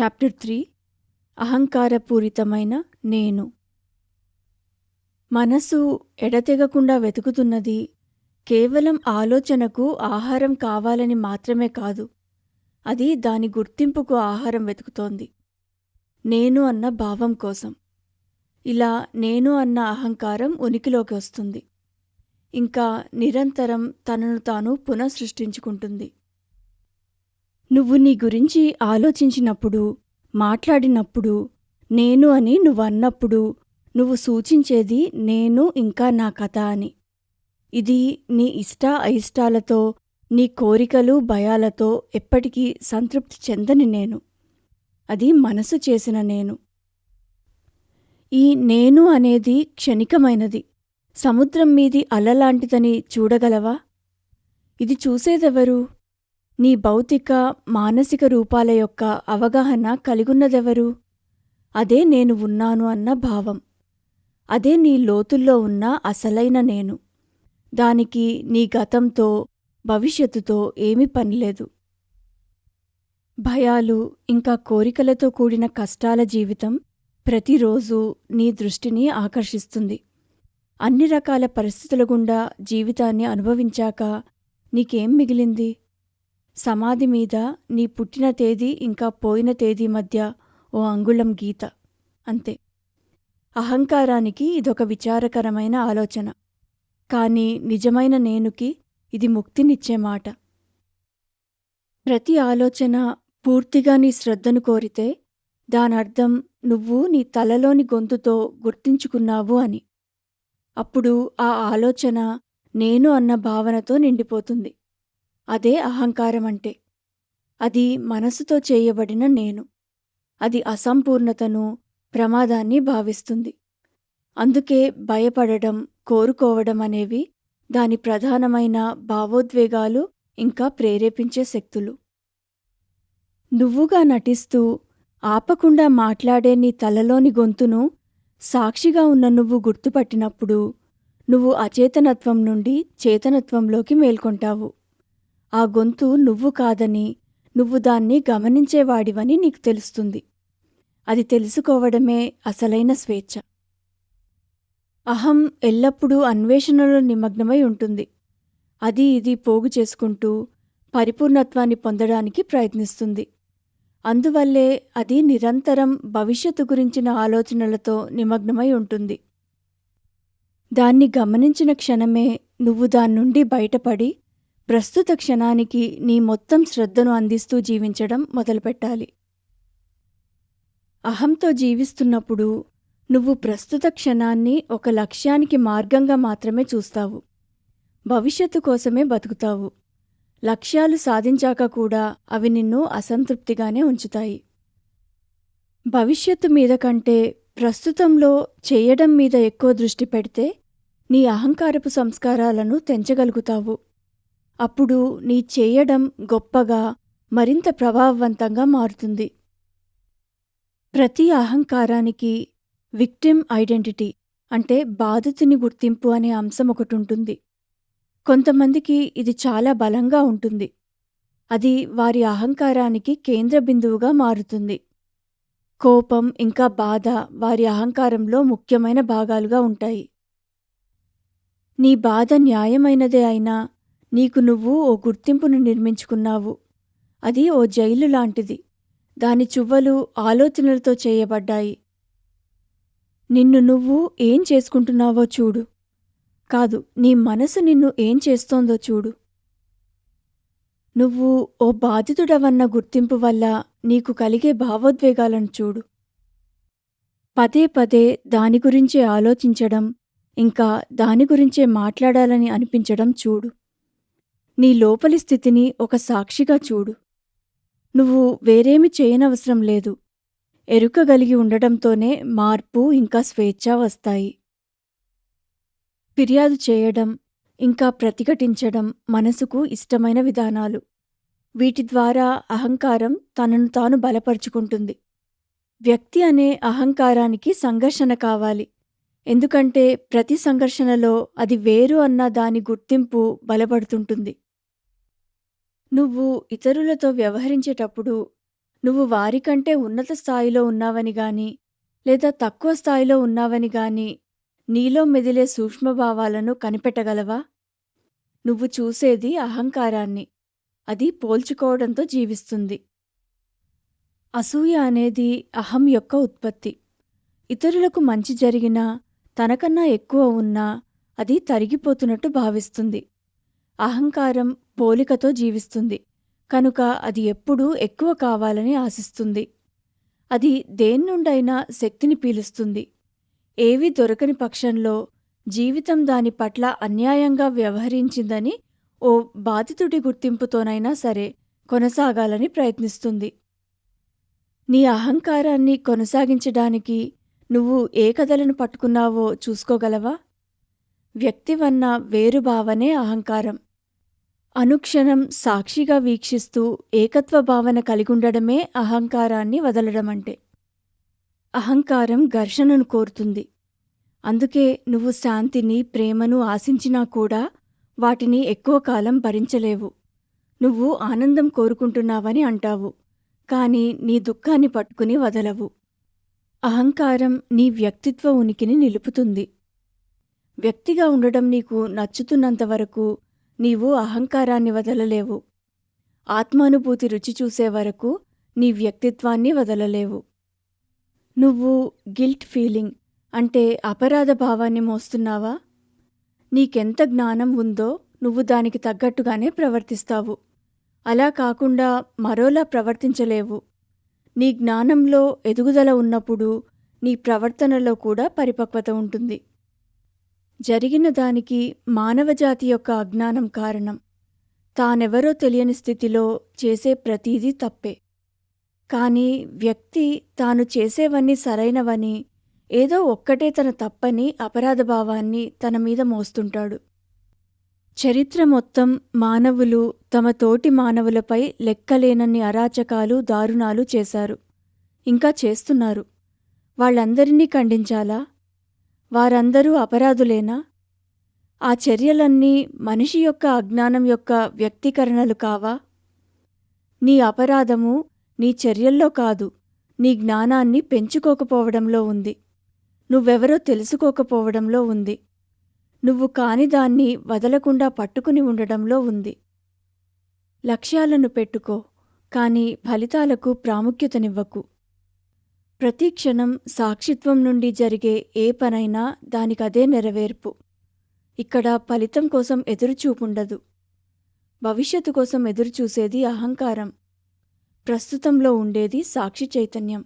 Chapter three అహంకారపూరితమైన నేను. మనసు ఎడతెగకుండా వెతుకుతున్నది కేవలం ఆలోచనకు ఆహారం కావాలని మాత్రమే కాదు. అది దాని గుర్తింపుకు ఆహారం వెతుకుతోంది. నేను అన్న భావం కోసం. ఇలా నేను అన్న అహంకారం ఉనికిలోకి వస్తుంది. ఇంకా నిరంతరం తనను తాను పునఃసృష్టించుకుంటుంది. నువ్వు నీ గురించి ఆలోచించినప్పుడు మాట్లాడినప్పుడు నేను అని నువ్వన్నప్పుడు నువ్వు సూచించేది నేను ఇంకా నా కథ అని. ఇది నీ ఇష్ట అయిష్టాలతో నీ కోరికలు భయాలతో ఎప్పటికీ సంతృప్తి చెందని నేను. అది మనసు చేసిన నేను. ఈ నేను అనేది క్షణికమైనది. సముద్రం మీది అలలాంటిదని చూడగలవా? ఇది చూసేదెవరు? నీ భౌతిక మానసిక రూపాల యొక్క అవగాహన కలిగున్నదెవరు? అదే నేను ఉన్నాను అన్న భావం. అదే నీ లోతుల్లో ఉన్న అసలైన నేను. దానికి నీ గతంతో భవిష్యత్తుతో ఏమీ పనిలేదు భయాలు ఇంకా కోరికలతో కూడిన కష్టాల జీవితం ప్రతిరోజు నీ దృష్టిని ఆకర్షిస్తుంది. అన్ని రకాల పరిస్థితుల గుండా జీవితాన్ని అనుభవించాక నీకేం మిగిలింది? సమాధి మీద నీ పుట్టిన తేదీ ఇంకా పోయిన తేదీ మధ్య ఓ అంగుళం గీత. అంతే. అహంకారానికి ఇదొక విచారకరమైన ఆలోచన. కాని నిజమైన నేనుకి ఇది ముక్తినిచ్చే మాట. ప్రతి ఆలోచన పూర్తిగా నీ శ్రద్ధను కోరితే దానర్థం నువ్వు నీ తలలోని గొంతుతో గుర్తించుకున్నావు అని. అప్పుడు ఆ ఆలోచన నేను అన్న భావనతో నిండిపోతుంది. అదే అహంకారం అంటే అది మనసుతో చేయబడిన నేను. అది అసంపూర్ణతను ప్రమాదాన్ని భావిస్తుంది. అందుకే భయపడడం కోరుకోవడం అనేవి దాని ప్రధానమైన భావోద్వేగాలు ఇంకా ప్రేరేపించే శక్తులు. నువ్వుగా నటిస్తూ ఆపకుండా మాట్లాడే నీ తలలోని గొంతును సాక్షిగా ఉన్న నువ్వు గుర్తుపట్టినప్పుడు నువ్వు అచేతనత్వం నుండి చేతనత్వంలోకి మేల్కొంటావు. ఆ గొంతు నువ్వు కాదని నువ్వు దాన్ని గమనించేవాడివని నీకు తెలుస్తుంది. అది తెలుసుకోవడమే అసలైన స్వేచ్ఛ. అహం ఎల్లప్పుడూ అన్వేషణలో నిమగ్నమై ఉంటుంది. అది ఇది పోగు చేసుకుంటూ పరిపూర్ణత్వాన్ని పొందడానికి ప్రయత్నిస్తుంది. అందువల్లే అది నిరంతరం భవిష్యత్తు గురించిన ఆలోచనలతో నిమగ్నమై ఉంటుంది. దాన్ని గమనించిన క్షణమే నువ్వు దాని నుండి బయటపడి ప్రస్తుత క్షణానికి నీ మొత్తం శ్రద్ధను అందిస్తూ జీవించడం మొదలుపెట్టాలి. అహంతో జీవిస్తున్నప్పుడు నువ్వు ప్రస్తుత క్షణాన్ని ఒక లక్ష్యానికి మార్గంగా మాత్రమే చూస్తావు. భవిష్యత్తు కోసమే బతుకుతావు. లక్ష్యాలు సాధించాక కూడా అవి నిన్ను అసంతృప్తిగానే ఉంచుతాయి. భవిష్యత్తు మీద కంటే ప్రస్తుతంలో చేయడం మీద ఎక్కువ దృష్టి పెడితే నీ అహంకారపు సంస్కారాలను తెంచగలుగుతావు. అప్పుడు నీ చేయడం గొప్పగా మరింత ప్రభావవంతంగా మారుతుంది. ప్రతి అహంకారానికి విక్టిమ్ ఐడెంటిటీ అంటే బాధితుని గుర్తింపు అనే అంశం ఒకటి ఉంటుంది కొంతమందికి ఇది చాలా బలంగా ఉంటుంది. అది వారి అహంకారానికి కేంద్ర బిందువుగా మారుతుంది. కోపం ఇంకా బాధ వారి అహంకారంలో ముఖ్యమైన భాగాలుగా ఉంటాయి. నీ బాధ న్యాయమైనదే అయినా నీకు నువ్వు ఓ గుర్తింపును నిర్మించుకున్నావు. అది ఓ జైలు లాంటిది. దాని చువ్వలు ఆలోచనలతో చేయబడ్డాయి. నిన్ను నువ్వు ఏం చేసుకుంటున్నావో చూడు. కాదు నీ మనసు నిన్ను ఏం చేస్తోందో చూడు. నువ్వు ఓ బాధితుడవన్న గుర్తింపు వల్ల నీకు కలిగే భావోద్వేగాలను చూడు. పదే పదే దాని గురించే ఆలోచించడం ఇంకా దాని గురించే మాట్లాడాలని అనిపించడం చూడు. నీ లోపలి స్థితిని ఒక సాక్షిగా చూడు. నువ్వు వేరేమి చేయనవసరం లేదు. ఎరుకగలిగి ఉండటంతోనే మార్పు ఇంకా స్వేచ్ఛ వస్తాయి. ఫిర్యాదు చేయడం ఇంకా ప్రతిఘటించడం మనసుకు ఇష్టమైన విధానాలు. వీటి ద్వారా అహంకారం తనను తాను బలపరుచుకుంటుంది. వ్యక్తి అనే అహంకారానికి సంఘర్షణ కావాలి. ఎందుకంటే ప్రతి సంఘర్షణలో అది వేరు అన్న దాని గుర్తింపు బలపడుతుంటుంది. నువ్వు ఇతరులతో వ్యవహరించేటప్పుడు నువ్వు వారికంటే ఉన్నత స్థాయిలో ఉన్నావని గాని లేదా తక్కువ స్థాయిలో ఉన్నావని గాని నీలో మెదిలే సూక్ష్మభావాలను కనిపెట్టగలవా? నువ్వు చూసేది అహంకారాన్ని. అది పోల్చుకోవడంతో జీవిస్తుంది. అసూయ అనేది అహం యొక్క ఉత్పత్తి. ఇతరులకు మంచి జరిగినా తనకన్నా ఎక్కువ ఉన్నా అది తరిగిపోతున్నట్టు భావిస్తుంది. అహంకారం పోలికతో జీవిస్తుంది. కనుక అది ఎప్పుడూ ఎక్కువ కావాలని ఆశిస్తుంది. అది దేన్నుండైనా శక్తిని పీలుస్తుంది. ఏవీ దొరకని పక్షంలో జీవితం దాని పట్ల అన్యాయంగా వ్యవహరించిందని ఓ బాధితుడి గుర్తింపుతోనైనా సరే కొనసాగాలని ప్రయత్నిస్తుంది. నీ అహంకారాన్ని కొనసాగించడానికి నువ్వు ఏ కథలను పట్టుకున్నావో చూసుకోగలవా? వ్యక్తివన్న వేరు భావనే అహంకారం. అనుక్షణం సాక్షిగా వీక్షిస్తూ ఏకత్వ భావన కలిగుండడమే అహంకారాన్ని వదలడమంటే. అహంకారం ఘర్షణను కోరుతుంది. అందుకే నువ్వు శాంతిని ప్రేమను ఆశించినా కూడా వాటిని ఎక్కువ కాలం భరించలేవు. నువ్వు ఆనందం కోరుకుంటున్నావని అంటావు కాని నీ దుఃఖాన్ని పట్టుకుని వదలవు. అహంకారం నీ వ్యక్తిత్వ ఉనికిని నిలుపుతుంది. వ్యక్తిగా ఉండడం నీకు నచ్చుతున్నంతవరకు నీవు అహంకారాన్ని వదలలేవు. ఆత్మానుభూతి రుచి చూసే వరకు నీ వ్యక్తిత్వాన్ని వదలలేవు. నువ్వు గిల్ట్ ఫీలింగ్ అంటే అపరాధ భావాన్ని మోస్తున్నావా? నీకెంత జ్ఞానం ఉందో నువ్వు దానికి తగ్గట్టుగానే ప్రవర్తిస్తావు. అలా కాకుండా మరోలా ప్రవర్తించలేవు. నీ జ్ఞానంలో ఎదుగుదల ఉన్నప్పుడు నీ ప్రవర్తనలో కూడా పరిపక్వత ఉంటుంది. జరిగిన దానికి మానవజాతి యొక్క అజ్ఞానం కారణం. తానెవరో తెలియని స్థితిలో చేసే ప్రతీదీ తప్పే. కాని వ్యక్తి తాను చేసేవన్నీ సరైనవని ఏదో ఒక్కటే తన తప్పని అపరాధభావాన్ని తన మీద మోస్తుంటాడు. చరిత్ర మొత్తం మానవులు తమ తోటి మానవులపై లెక్కలేనన్ని అరాచకాలు దారుణాలు చేశారు. ఇంకా చేస్తున్నారు. వాళ్ళందరినీ ఖండించాలా? వారందరూ అపరాధులేనా? ఆ చర్యలన్నీ మనిషి యొక్క అజ్ఞానం యొక్క వ్యక్తీకరణలు కావా? నీ అపరాధము నీ చర్యల్లో కాదు నీ జ్ఞానాన్ని పెంచుకోకపోవడంలో ఉంది. నువ్వెవరో తెలుసుకోకపోవడంలో ఉంది. నువ్వు కాని దాన్ని వదలకుండా పట్టుకుని ఉండడంలో ఉంది. లక్ష్యాలను పెట్టుకో కాని ఫలితాలకు ప్రాముఖ్యతనివ్వకు. ప్రతి క్షణం సాక్షిత్వం నుండి జరిగే ఏ పనైనా దానికదే నెరవేర్పు. ఇక్కడ ఫలితం కోసం ఎదురుచూపుండదు. భవిష్యత్తు కోసం ఎదురుచూసేది అహంకారం. ప్రస్తుతంలో ఉండేది సాక్షి చైతన్యం.